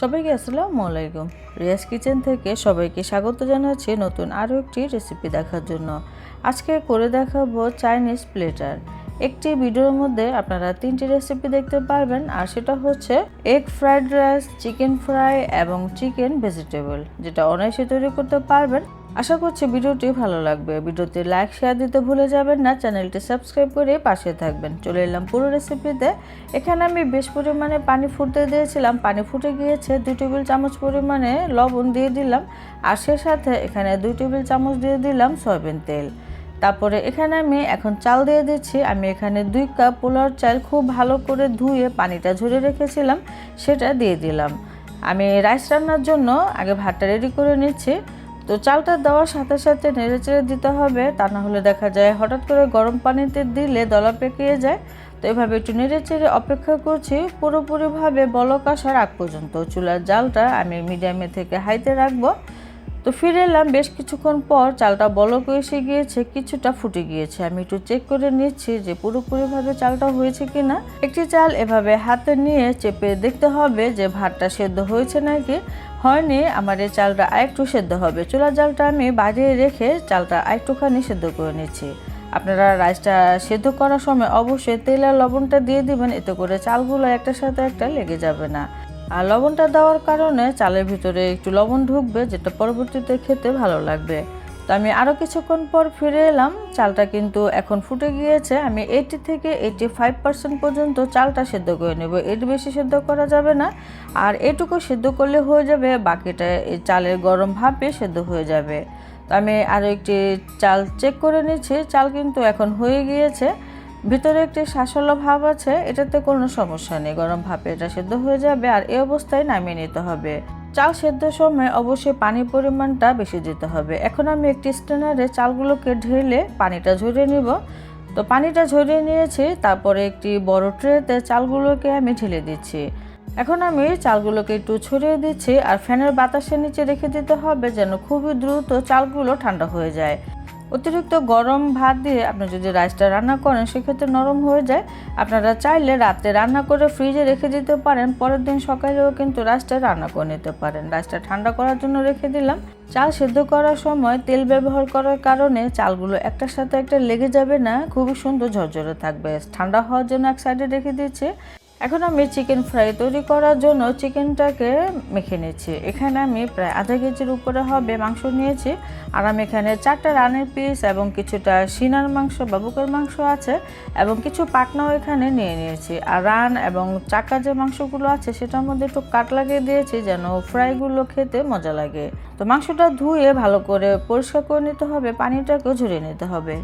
সবাইকে আসসালামু আলাইকুম। রিয়াজ কিচেন থেকে সবাইকে স্বাগত জানাচ্ছি নতুন আরও একটি রেসিপি দেখার জন্য। আজকে করে দেখাবো চাইনিজ প্লেটার একটি ভিডিওর মধ্যে আপনারা তিনটি রেসিপি দেখতে পারবেন, আর সেটা হচ্ছে egg fried rice chicken fry এবং চিকেন ভেজিটেবল যেটা অনায়াসে তৈরি করতে পারবেন। আশা করছি ভিডিওটি ভালো লাগবে। ভিডিওতে লাইক শেয়ার দিতে ভুলে যাবেন না। চ্যানেলটি সাবস্ক্রাইব করে পাশে থাকবেন। চলে এলাম পুরো রেসিপিতে এখানে আমি বেশ পরিমাণে পানি ফুটতে দিয়েছিলাম। পানি ফুটে গিয়েছে। দুই টেবিল চামচ পরিমাণে লবণ দিয়ে দিলাম। আর সে সাথে এখানে দুই টেবিল চামচ দিয়ে দিলাম সয়াবিন তেল। তারপরে এখানে আমি এখন চাল দিয়ে দিচ্ছি। আমি এখানে দুই কাপ পোলার চাল খুব ভালো করে ধুয়ে পানিটা ঝরে রেখেছিলাম। সেটা দিয়ে দিলাম। আমি রাইস রান্নার জন্য আগে ভাতটা রেডি করে নিচ্ছি। তো চালটা দেওয়ার সাথে সাথে নেড়ে চেড়ে দিতে হবে, তা না হলে দেখা যায় হঠাৎ করে গরম পানিতে দিলে দলা পেকিয়ে যায়। তো এভাবে একটু নেড়ে চেড়ে অপেক্ষা করছি, পুরোপুরিভাবে বলক আসার আগ পর্যন্ত। চুলার জালটা আমি মিডিয়ামে থেকে হাইতে রাখব। তো ফিরে এলাম। বেশ কিছুক্ষণ পর চালটা বলক এসে গিয়েছে, কিছুটা ফুটে গিয়েছে। আমি একটু চেক করে নিচ্ছি যে পুরোপুরিভাবে চালটা হয়েছে কি না একটি চাল এভাবে হাতে নিয়ে চেপে দেখতে হবে যে ভাতটা সেদ্ধ হয়েছে নাকি। হয়নি, আমার এই চালটা আরেকটু সেদ্ধ হবে। চুলার জালটা আমি বাড়িয়ে রেখে চালটা আরেকটুখানি সেদ্ধ করে নিচ্ছি। আপনারা রাইসটা সেদ্ধ করার সময় অবশ্যই তেল আর লবণটা দিয়ে দিবেন, এতে করে চালগুলো একটার সাথে একটা লেগে যাবে না। আর লবণটা দেওয়ার কারণে চালের ভিতরে একটু লবণ ঢুকবে, যেটা পরবর্তীতে খেতে ভালো লাগবে। তো আমি আরও কিছুক্ষণ পর ফিরে এলাম। চালটা কিন্তু এখন ফুটে গিয়েছে। আমি এইটি থেকে এইটি ফাইভ পার্সেন্ট পর্যন্ত চালটা সেদ্ধ করে নেব। এর বেশি সেদ্ধ করা যাবে না। আর এটুকু সেদ্ধ করলে হয়ে যাবে, বাকিটা এই চালের গরম ভাপে সেদ্ধ হয়ে যাবে। তো আমি আরও একটি চাল চেক করে নিচ্ছি। চাল কিন্তু এখন হয়ে গিয়েছে। ভিতরে একটি শাসল ভাব আছে, এটাতে কোনো সমস্যা নেই। গরম ভাপে এটা সেদ্ধ হয়ে যাবে আর এই অবস্থায় নামিয়ে নিতে হবে। চাল সেদ্ধ সময় অবশ্যই পানির পরিমাণটা বেশি দিতে হবে। এখন আমি একটি স্টেনারে চালগুলোকে ঢেলে পানিটা ঝরিয়ে নিব। তো পানিটা ঝরিয়ে নিয়েছি, তারপরে একটি বড় ট্রেতে চালগুলোকে আমি ঢেলে দিচ্ছি। এখন আমি চালগুলোকে একটু ছড়িয়ে দিচ্ছি আর ফ্যানের বাতাসের নিচে রেখে দিতে হবে যেন খুবই দ্রুত চালগুলো ঠান্ডা হয়ে যায়। অতিরিক্ত গরম ভাত দিয়ে আপনি যদি রাইসটা রান্না করেন, সেক্ষেত্রে নরম হয়ে যায়। আপনারা চাইলে রাতে রান্না করে ফ্রিজে রেখে দিতে পারেন। পরের দিন সকালেও কিন্তু রাইসটা রান্না করে নিতে পারেন। রাইসটা ঠান্ডা করার জন্য রেখে দিলাম। চাল সেদ্ধ করার সময় তেল ব্যবহার করার কারণে চালগুলো একটার সাথে একটা লেগে যাবে না। খুবই সুন্দর ঝরঝরে থাকবে। ঠান্ডা হওয়ার জন্য এক সাইডে রেখে দিচ্ছি এখন আমি চিকেন ফ্রাই তৈরি করার জন্য চিকেনটাকে মেখে নিচ্ছি এখানে আমি প্রায় আধা কেজির উপরে হবে মাংস নিয়েছি। আর আমি এখানে চারটা রানের পিস এবং কিছুটা সিনার মাংস বা বুকের মাংস আছে এবং কিছু পাটনাও এখানে নিয়ে নিয়েছি। আর রান এবং চাকা যে মাংসগুলো আছে সেটার মধ্যে একটু কাট লাগিয়ে দিয়েছি যেন ফ্রাইগুলো খেতে মজা লাগে। তো মাংসটা ধুয়ে ভালো করে পরিষ্কার করে নিতে হবে, পানিটাকেও ঝরিয়ে নিতে হবে।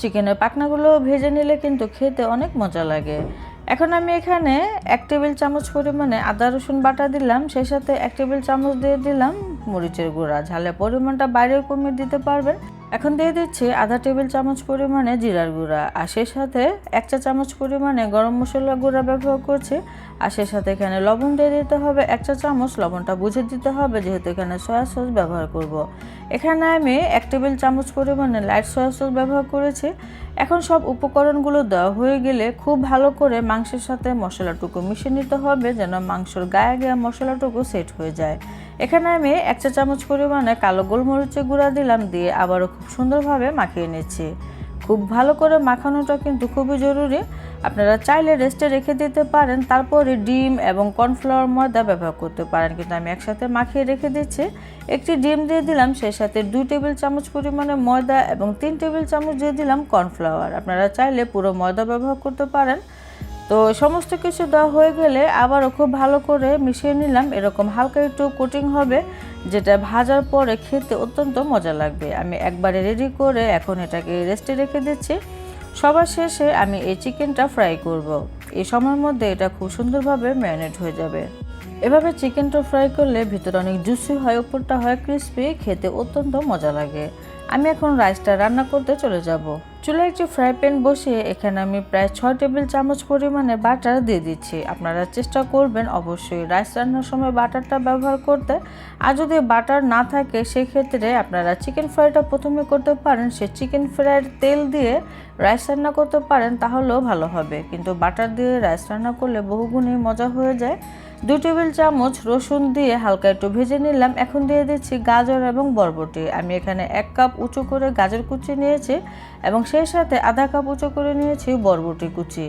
চিকেনের পাখনাগুলো ভেজে নিলে কিন্তু খেতে অনেক মজা লাগে। এখন আমি এখানে এক টেবিল চামচ পরিমাণে আদা, রসুন বাটা দিলাম। সেই সাথে এক টেবিল চামচ দিয়ে দিলাম মরিচের গুঁড়া। ঝালের পরিমাণটা বাইরেও কমিয়ে দিতে পারবেন। এখন দিয়ে দিচ্ছি আধা টেবিল চামচ পরিমাণে জিরার গুঁড়া। আর সেই সাথে এক চা চামচ পরিমাণে গরম মশলা গুঁড়া ব্যবহার করছি। আর সেই সাথে এখানে লবণ দিয়ে দিতে হবে। এক চা চামচ লবণটা বুঝে দিতে হবে, যেহেতু এখানে সয়া সস ব্যবহার করব। এখানে আমি এক টেবিল চামচ পরিমাণে লাইট সয়া সস ব্যবহার করেছি। এখন সব উপকরণগুলো দেওয়া হয়ে গেলে খুব ভালো করে মাংসের সাথে মশলাটুকু মিশে নিতে হবে যেন মাংসর গায়ে গায়ে মশলাটুকু সেট হয়ে যায়। এখানে আমি এক চা চামচ পরিমাণে কালো গোলমরিচের গুঁড়া দিলাম, দিয়ে আবারও খুব সুন্দরভাবে মাখিয়ে নিচ্ছি। খুব ভালো করে মাখানোটা কিন্তু খুবই জরুরি। আপনারা চাইলে রেস্টে রেখে দিতে পারেন, তারপরে ডিম এবং কর্নফ্লাওয়ার ময়দা ব্যবহার করতে পারেন। কিন্তু আমি একসাথে মাখিয়ে রেখে দিচ্ছি। একটি ডিম দিয়ে দিলাম, সেই সাথে দুই টেবিল চামচ পরিমাণে ময়দা এবং তিন টেবিল চামচ দিয়ে দিলাম কর্নফ্লাওয়ার। আপনারা চাইলে পুরো ময়দা ব্যবহার করতে পারেন। তো সমস্ত কিছু দেওয়া হয়ে গেলে আবারও খুব ভালো করে মিশিয়ে নিলাম। এরকম হালকা একটু কোটিং হবে, যেটা ভাজার পরে খেতে অত্যন্ত মজা লাগবে। আমি একবারে রেডি করে এখন এটাকে রেস্টে রেখে দিচ্ছি। সবার শেষে আমি এই চিকেনটা ফ্রাই করব। এই সময়ের মধ্যে এটা খুব সুন্দরভাবে ম্যারিনেট হয়ে যাবে। এভাবে চিকেনটা ফ্রাই করলে ভিতরে অনেক জুসি হয়, উপরটা হয় ক্রিসপি খেতে অত্যন্ত মজা লাগে। আমি এখন রাইসটা রান্না করতে চলে যাব। চুলায় একটি ফ্রাই প্যান বসিয়ে এখানে আমি প্রায় ছয় টেবিল চামচ পরিমাণে বাটার দিয়ে দিচ্ছি। আপনারা চেষ্টা করবেন অবশ্যই রাইস রান্নার সময় বাটারটা ব্যবহার করতে। আর যদি বাটার না থাকে, সেক্ষেত্রে আপনারা চিকেন ফ্রাইটা প্রথমে করতে পারেন। সে চিকেন ফ্রাইয়ের তেল দিয়ে রাইস রান্না করতে পারেন, তাহলেও ভালো হবে। কিন্তু বাটার দিয়ে রাইস রান্না করলে বহুগুণই মজা হয়ে যায়। দুই টেবিল চামচ রসুন দিয়ে হালকা একটু ভেজে নিলাম। এখন দিয়ে দিচ্ছি গাজর এবং বরবটি। আমি এখানে এক কাপ উঁচু করে গাজর কুচি নিয়েছি এবং সেই সাথে আধা কাপ উঁচু করে নিয়েছি বরবটি কুচি।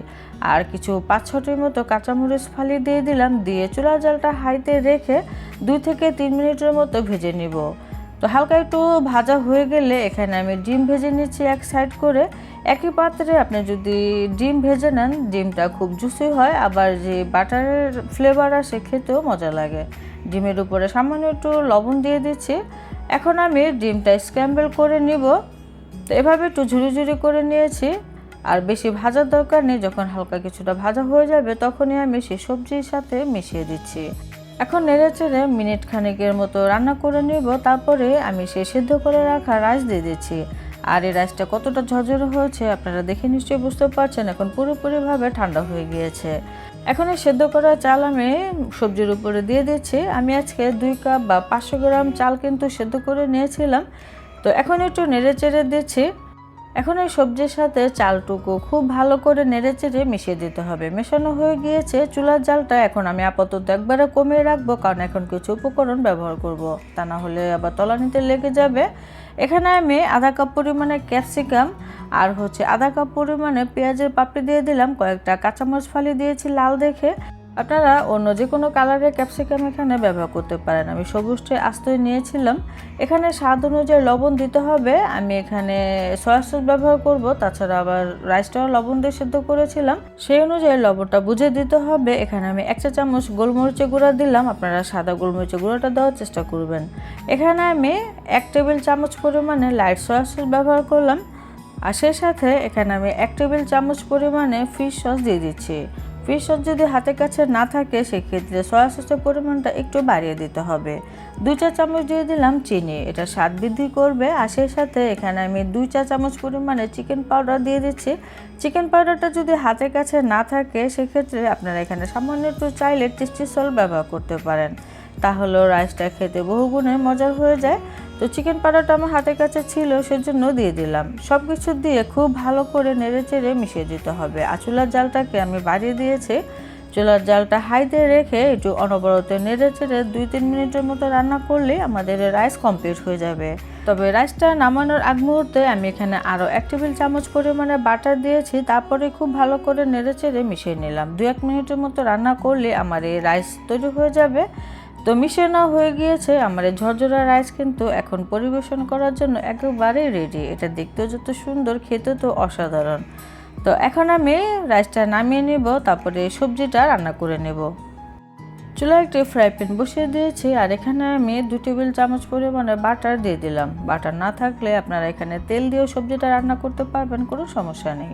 আর কিছু পাঁচ ছটির মতো কাঁচামরিচ ফালি দিয়ে দিলাম। দিয়ে চুলা জালটা হাইতে রেখে দুই থেকে তিন মিনিটের মতো ভেজে নিব। তো হালকা একটু ভাজা হয়ে গেলে এখানে আমি ডিম ভেজে নিচ্ছি এক সাইড করে। একই পাত্রে আপনি যদি ডিম ভেজে নেন, ডিমটা খুব জুসি হয়, আবার যে বাটারের ফ্লেভার আসে খেতেও মজা লাগে। ডিমের উপরে সামান্য একটু লবণ দিয়ে দিচ্ছি। এখন আমি ডিমটা স্ক্র্যাম্বল করে নিব। তো এভাবে একটু ঝুড়ি ঝুড়ি করে নিয়েছি। আর বেশি ভাজার দরকার নেই, যখন হালকা কিছুটা ভাজা হয়ে যাবে, তখনই আমি সেই সবজির সাথে মিশিয়ে দিচ্ছি। এখন নেড়ে চেড়ে মিনিট খানেকের মতো রান্না করে নিব, তারপরে আমি সেই সিদ্ধ করে রাখা রাইস দিয়ে দিচ্ছি। আর এই রাইসটা কতটা ঝরঝরে হয়েছে আপনারা দেখে নিশ্চয়ই বুঝতে পারছেন, এখন পুরোপুরিভাবে ঠান্ডা হয়ে গিয়েছে। এখন এই সেদ্ধ করা চাল আমি সবজির উপরে দিয়ে দিচ্ছি। আমি আজকে দুই কাপ বা পাঁচশো গ্রাম চাল কিন্তু সেদ্ধ করে নিয়েছিলাম। তো এখন একটু নেড়ে চেড়ে দিচ্ছি। এখন এই সবজির সাথে চালটুকু খুব ভালো করে নেড়ে চেড়ে মিশিয়ে দিতে হবে। মেশানো হয়ে গিয়েছে, চুলার জালটা এখন আমি আপাতত একবারে কমিয়ে রাখব, কারণ এখন কিছু উপকরণ ব্যবহার করব। তা না হলে আবার তলানিতে লেগে যাবে। এখানে আমি আধা কাপ পরিমাণে ক্যাপসিকাম আর হচ্ছে আধা কাপ পরিমাণে পেঁয়াজের পাপড়ি দিয়ে দিলাম, কয়েকটা কাঁচামরিচ ফালি দিয়েছি লাল দেখে। আপনারা অন্য যে কোনো কালারের ক্যাপসিকাম এখানে ব্যবহার করতে পারেন। আমি সবুজটি আস্তই নিয়েছিলাম। এখানে স্বাদ অনুযায়ী লবণ দিতে হবে। আমি এখানে সয়া সস ব্যবহার করব, তাছাড়া আবার রাইসটাও লবণ দিয়ে সেদ্ধ করেছিলাম। সেই অনুযায়ী লবণটা বুঝে দিতে হবে। এখানে আমি এক চা চামচ গোলমরিচের গুঁড়া দিলাম। আপনারা সাদা গোলমরিচের গুঁড়োটা দেওয়ার চেষ্টা করবেন। এখানে আমি এক টেবিল চামচ পরিমাণে লাইট সয়া সস ব্যবহার করলাম। আর সেই সাথে এখানে আমি এক টেবিল চামচ পরিমাণে ফিশ সস দিয়ে দিচ্ছি। ফিশ সস যদি হাতের কাছে না থাকে, সেক্ষেত্রে সয়া সসের পরিমাণটা একটু বাড়িয়ে দিতে হবে। দুই চা চামচ দিয়ে দিলাম চিনি। এটা স্বাদ বৃদ্ধি করবে। আর সেই সাথে এখানে আমি দুই চা চামচ পরিমাণে চিকেন পাউডার দিয়ে দিচ্ছি। চিকেন পাউডারটা যদি হাতের কাছে না থাকে, সেক্ষেত্রে আপনারা এখানে সামান্য একটু চাইলে টেস্টি সল ব্যবহার করতে পারেন। তাহলেও রাইসটা খেতে বহুগুণে মজার হয়ে যায়। তো চিকেন পাউডারটা আমার হাতের কাছে ছিল, সেজন্য দিয়ে দিলাম। সব কিছু দিয়ে খুব ভালো করে নেড়ে চেড়ে মিশিয়ে দিতে হবে। আর চুলার জালটাকে আমি বাড়িয়ে দিয়েছি। চুলার জালটা হাইতে রেখে একটু অনবরত নেড়ে চেড়ে দুই তিন মিনিটের মতো রান্না করলে আমাদের রাইস কমপ্লিট হয়ে যাবে। তবে রাইসটা নামানোর আগ মুহূর্তে আমি এখানে আরও এক টেবিল চামচ পরিমাণে বাটার দিয়েছি। তারপরে খুব ভালো করে নেড়ে চেড়ে মিশিয়ে নিলাম। দু এক মিনিটের মতো রান্না করলে আমার এই রাইস তৈরি হয়ে যাবে। তো মিশানো হয়ে গিয়েছে, আমার এই ঝরঝরা রাইস কিন্তু এখন পরিবেশন করার জন্য একেবারেই রেডি এটা দেখতেও যত সুন্দর খেতে তো অসাধারণ। তো এখন আমি রাইসটা নামিয়ে নেব, তারপরে সবজিটা রান্না করে নেব। চুলা একটি ফ্রাই প্যান বসিয়ে দিয়েছি, আর এখানে আমি দু টেবিল চামচ পরিমাণে বাটার দিয়ে দিলাম। বাটার না থাকলে আপনারা এখানে তেল দিয়েও সবজিটা রান্না করতে পারবেন, কোনো সমস্যা নেই।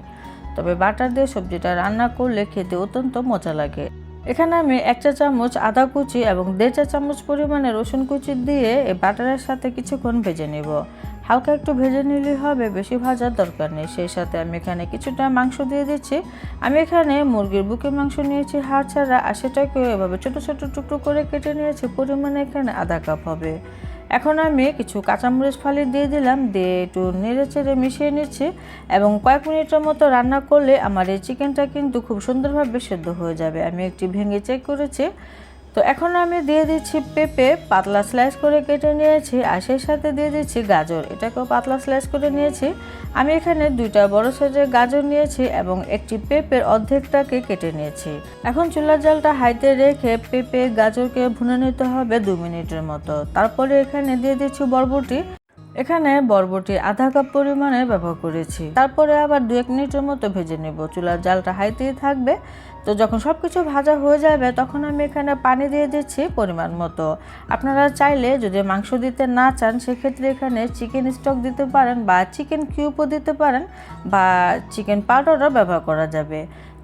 তবে বাটার দিয়ে সবজিটা রান্না করলে খেতে অত্যন্ত মজা লাগে। এখানে আমি এক চা চামচ আদা কুচি এবং দেড় চা চামচ পরিমাণে রসুন কুচি দিয়ে এই বাটারের সাথে কিছুক্ষণ ভেজে নেব। হালকা একটু ভেজে নিলেই হবে, বেশি ভাজার দরকার নেই। সেই সাথে আমি এখানে কিছুটা মাংস দিয়ে দিচ্ছি। আমি এখানে মুরগির বুকে মাংস নিয়েছি, হাড় ছাড়া, আর সেটাকেও এভাবে ছোটো ছোটো টুকরো করে কেটে নিয়েছি। পরিমাণে এখানে আধা কাপ হবে। এখন আমি কিছু কাঁচামরিচ ফালি দিয়ে দিলাম, দিয়ে একটু নেড়ে চেড়ে মিশিয়ে নিচ্ছি এবং কয়েক মিনিটের মতো রান্না করলে আমার এই চিকেনটা কিন্তু খুব সুন্দরভাবে সেদ্ধ হয়ে যাবে। আমি একটি ভেঙে চেক করেছি। তো এখন আমি দিয়ে দিচ্ছি পেঁপে, পাতলা স্লাইস করে কেটে নিয়েছি, আর সেই সাথে দিয়ে দিচ্ছি গাজর। এটাকেও পাতলা স্লাইস করে নিয়েছি। আমি এখানে দুইটা বড় সাইজের গাজর নিয়েছি এবং একটি পেঁপের অর্ধেকটাকে কেটে নিয়েছি। এখন চুলার জালটা হাইতে রেখে পেঁপে, গাজরকে ভুনে নিতে হবে দু মিনিটের মতো। তারপরে এখানে দিয়ে দিচ্ছি বরবটি। এখানে বরবটি আধা কাপ পরিমাণে ব্যবহার করেছি। তারপরে আবার দু এক মিনিটের মতো ভেজে নেব। চুলার জালটা হাইতেই থাকবে। তো যখন সব কিছু ভাজা হয়ে যাবে, তখন আমি এখানে পানি দিয়ে দিচ্ছি পরিমাণ মতো। আপনারা চাইলে যদি মাংস দিতে না চান, সেক্ষেত্রে এখানে চিকেন স্টক দিতে পারেন বা চিকেন কিউবও দিতে পারেন বা চিকেন পাউডারও ব্যবহার করা যাবে।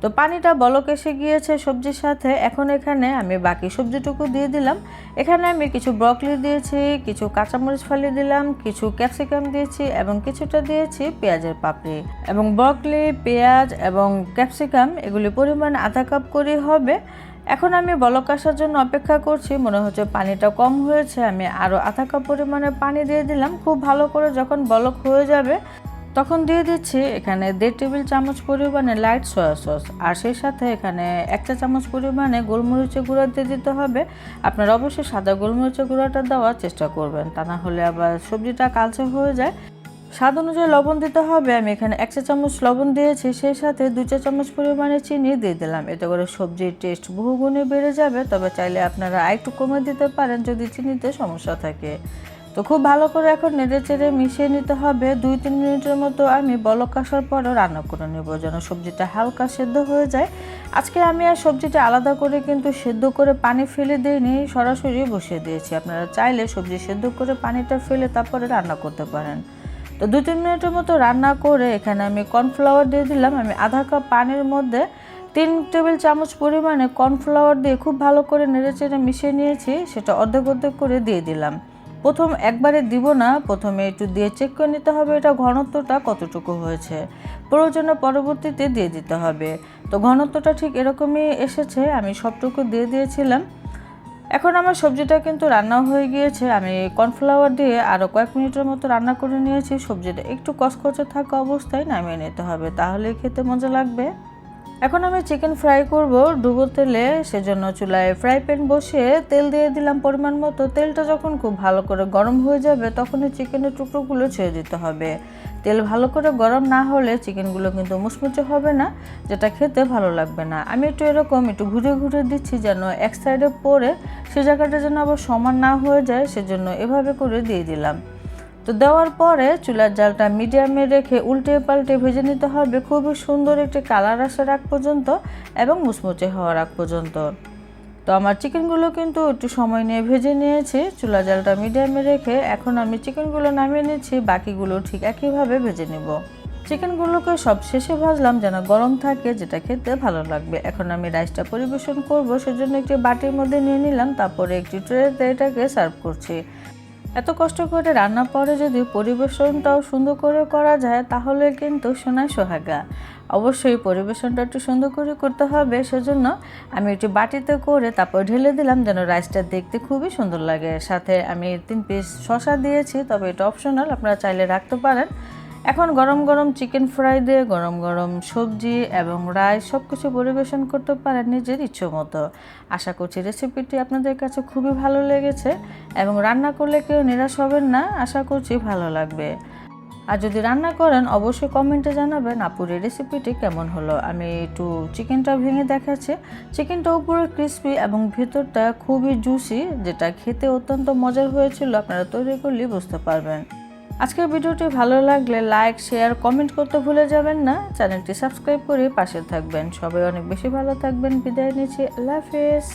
তো পানিটা বলক এসে গিয়েছে সবজির সাথে। এখন এখানে আমি বাকি সবজিটুকু দিয়ে দিলাম। এখানে আমি কিছু ব্রকলি দিয়েছি, কিছু কাঁচামরিচ ফালি দিলাম, কিছু ক্যাপসিকাম দিয়েছি এবং কিছুটা দিয়েছি পেঁয়াজের পাপড়ি। এবং ব্রকলি, পেঁয়াজ এবং ক্যাপসিকাম এগুলি পরিমাণ আধা কাপ করে হবে। এখন আমি বলক আসার জন্য অপেক্ষা করছি, মনে হচ্ছে পানিটা কম হয়েছে। আমি আরও আধা কাপ পরিমাণে পানি দিয়ে দিলাম। খুব ভালো করে যখন বলক হয়ে যাবে তখন দিয়ে দিচ্ছি এখানে দেড় টেবিল চামচ পরিমাণে লাইট সয়া সস আর সেই সাথে এখানে এক চা চামচ পরিমাণে গোলমরিচের গুঁড়া দিয়ে দিতে হবে। আপনারা অবশ্যই সাদা গোলমরিচের গুঁড়াটা দেওয়ার চেষ্টা করবেন, তা না হলে আবার সবজিটা কালচে হয়ে যায়। স্বাদ অনুযায়ী লবণ দিতে হবে, আমি এখানে এক চা চামচ লবণ দিয়েছি, সেই সাথে দু চা চামচ পরিমাণে চিনি দিয়ে দিলাম। এতে করে সবজির টেস্ট বহুগুণে বেড়ে যাবে, তবে চাইলে আপনারা আরেকটু কমে দিতে পারেন যদি চিনিতে সমস্যা থাকে। তো খুব ভালো করে এখন নেড়ে চেড়ে মিশিয়ে নিতে হবে। দুই, তিন মিনিটের মতো আমি বলক আসার পরও রান্না করে নেব যেন সবজিটা হালকা সেদ্ধ হয়ে যায়। আজকে আমি আর সবজিটা আলাদা করে কিন্তু সেদ্ধ করে পানি ফেলে দিইনি, সরাসরি বসিয়ে দিয়েছি। আপনারা চাইলে সবজি সেদ্ধ করে পানিটা ফেলে তারপরে রান্না করতে পারেন। তো দু তিন মিনিটের মতো রান্না করে এখানে আমি কর্নফ্লাওয়ার দিয়ে দিলাম। আমি আধা কাপ পানির মধ্যে তিন টেবিল চামচ পরিমাণে কর্নফ্লাওয়ার দিয়ে খুব ভালো করে নেড়ে চেড়ে মিশিয়ে নিয়েছি। সেটা অর্ধেক অর্ধেক করে দিয়ে দিলাম। প্রথম একবারে দিব না, প্রথমে একটু দিয়ে চেক করে নিতে হবে এটা ঘনত্বটা কতটুকু হয়েছে। প্রয়োজনে পরবর্তীতে দিয়ে দিতে হবে। তো ঘনত্বটা ঠিক এরকমই এসেছে, আমি সবটুকু দিয়ে দিয়েছিলাম। এখন আমার সবজিটা কিন্তু রান্না হয়ে গিয়েছে, আমি কর্নফ্লাওয়ার দিয়ে আরও কয়েক মিনিটের মতো রান্না করে নিয়েছি। সবজিটা একটু কচকচে থাকা অবস্থায় নামিয়ে নিতে হবে, তাহলেই খেতে মজা লাগবে। এখন আমি চিকেন ফ্রাই করব, ডুবো তেলে, সেজন্য চুলায় ফ্রাই প্যান বসিয়ে তেল দিয়ে দিলাম পরিমাণ মতো। তেলটা যখন খুব ভালো করে গরম হয়ে যাবে তখন এই চিকেনের টুকরোগুলো ছেড়ে দিতে হবে। তেল ভালো করে গরম না হলে চিকেনগুলো কিন্তু মুচমুচে হবে না, যেটা খেতে ভালো লাগবে না। আমি একটু এরকম একটু ঘুরে ঘুরে দিচ্ছি যেন এক সাইডে পরে সে জায়গাটা যেন আবার সমান না হয়ে যায়, সেজন্য এভাবে করে দিয়ে দিলাম। তো দেওয়ার পরে চুলার জালটা মিডিয়ামে রেখে উল্টে পাল্টে ভেজে নিতে হবে। খুবই সুন্দর একটি কালার আসার আগ পর্যন্ত এবং মুচমুচে হওয়ার আগ পর্যন্ত। তো আমার চিকেনগুলো কিন্তু একটু সময় নিয়ে ভেজে নিয়েছি। চুলা জালটা মিডিয়ামে রেখে এখন আমি চিকেনগুলো নামিয়ে নিচ্ছি। বাকিগুলো ঠিক একইভাবে ভেজে নেব। চিকেনগুলোকে সব শেষে ভাজলাম যেন গরম থাকে, যেটা খেতে ভালো লাগবে। এখন আমি রাইসটা পরিবেশন করব, সেজন্য একটি বাটির মধ্যে নিয়ে নিলাম। তারপরে একটি ট্রেতে এটাকে সার্ভ করছি। এত কষ্ট করে রান্না পরে যদি পরিবেশনটাও সুন্দর করে করা যায়, তাহলে কিন্তু সোনায় সোহাগা। অবশ্যই পরিবেশনটা একটু সুন্দর করে করতে হবে, সেজন্য আমি একটু বাটিতে করে তারপর ঢেলে দিলাম যেন রাইসটা দেখতে খুবই সুন্দর লাগে। সাথে আমি তিন পিস শশা দিয়েছি, তবে এটা অপশনাল আপনারা চাইলে রাখতে পারেন। এখন গরম গরম চিকেন ফ্রাই দিয়ে গরম গরম সবজি এবং রাই সব কিছু পরিবেশন করতে পারেন নিজের ইচ্ছে মতো। আশা করছি রেসিপিটি আপনাদের কাছে খুবই ভালো লেগেছে এবং রান্না করলে কেউ নিরাশ হবেন না, আশা করছি ভালো লাগবে। আর যদি রান্না করেন, অবশ্যই কমেন্টে জানাবেন আপুর এই রেসিপিটি কেমন হলো। আমি একটু চিকেনটা ভেঙে দেখাচ্ছি। চিকেনটা উপরে ক্রিস্পি এবং ভেতরটা খুবই জুসি যেটা খেতে অত্যন্ত মজার হয়েছিল। আপনারা তৈরি করলেই বুঝতে পারবেন। আজকের ভিডিওটি ভালো লাগলে লাইক শেয়ার কমেন্ট করতে ভুলে যাবেন না। চ্যানেলটি সাবস্ক্রাইব করে পাশে থাকবেন। সবাই অনেক বেশি ভালো থাকবেন। বিদায় নিচ্ছি। আল্লাহ হাফেজ।